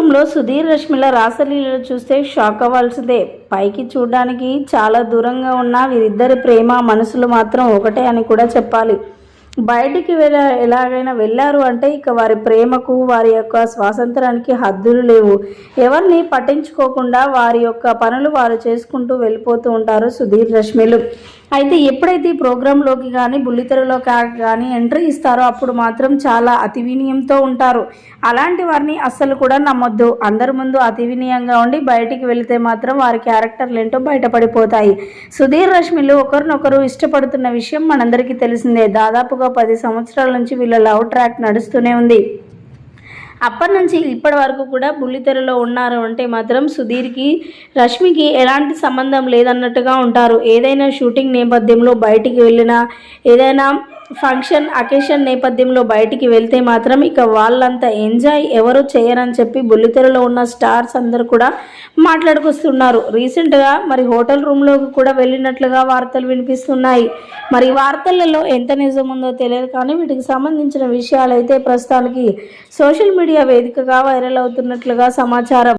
రూమ్లో సుధీర్ రష్మిల రాసలీలు చూస్తే షాక్ అవ్వాల్సిందే. పైకి చూడడానికి చాలా దూరంగా ఉన్న వీరిద్దరి ప్రేమ మనసులు మాత్రం ఒకటే అని కూడా చెప్పాలి. బయటికి వెళ్ళ ఎలాగైనా వెళ్ళారు అంటే ఇక వారి ప్రేమకు వారి యొక్క స్వాతంత్రానికి హద్దులు లేవు. ఎవరిని పట్టించుకోకుండా వారి యొక్క పనులు వారు చేసుకుంటూ వెళ్ళిపోతూ ఉంటారు సుధీర్ రష్మిలు అయితే ఎప్పుడైతే ఈ ప్రోగ్రాంలోకి కానీ బుల్లితెరలో కానీ ఎంట్రీ ఇస్తారో అప్పుడు మాత్రం చాలా అతి వినయంతో ఉంటారు. అలాంటి వారిని అస్సలు కూడా నమ్మొద్దు. అందరి ముందు అతి వినయంగా ఉండి బయటికి వెళితే మాత్రం వారి క్యారెక్టర్లు ఏంటో బయటపడిపోతాయి. సుధీర్ రష్మిలు ఒకరినొకరు ఇష్టపడుతున్న విషయం మనందరికీ తెలిసిందే. దాదాపుగా పది సంవత్సరాల నుంచి వీళ్ళ లవ్ ట్రాక్ నడుస్తూనే ఉంది. అప్పటి నుంచి ఇప్పటి వరకు కూడా బుల్లితెరలో ఉన్నారు అంటే మాత్రం సుధీర్కి రష్మికి ఎలాంటి సంబంధం లేదన్నట్టుగా ఉంటారు. ఏదైనా షూటింగ్ నేపథ్యంలో బయటికి వెళ్ళినా ఏదైనా ఫంక్షన్ అకేషన్ నేపథ్యంలో బయటికి వెళ్తే మాత్రం ఇక వాళ్ళంత ఎంజాయ్ ఎవరు చేయరని చెప్పి బుల్లితెరలో ఉన్న స్టార్స్ అందరు కూడా మాట్లాడుకొస్తున్నారు. రీసెంట్గా మరి హోటల్ రూమ్లోకి కూడా వెళ్ళినట్లుగా వార్తలు వినిపిస్తున్నాయి. మరి వార్తలలో ఎంత నిజం ఉందో తెలియదు కానీ వీటికి సంబంధించిన విషయాలైతే ప్రస్తుతానికి సోషల్ మీడియా వేదికగా వైరల్ అవుతున్నట్లుగా సమాచారం.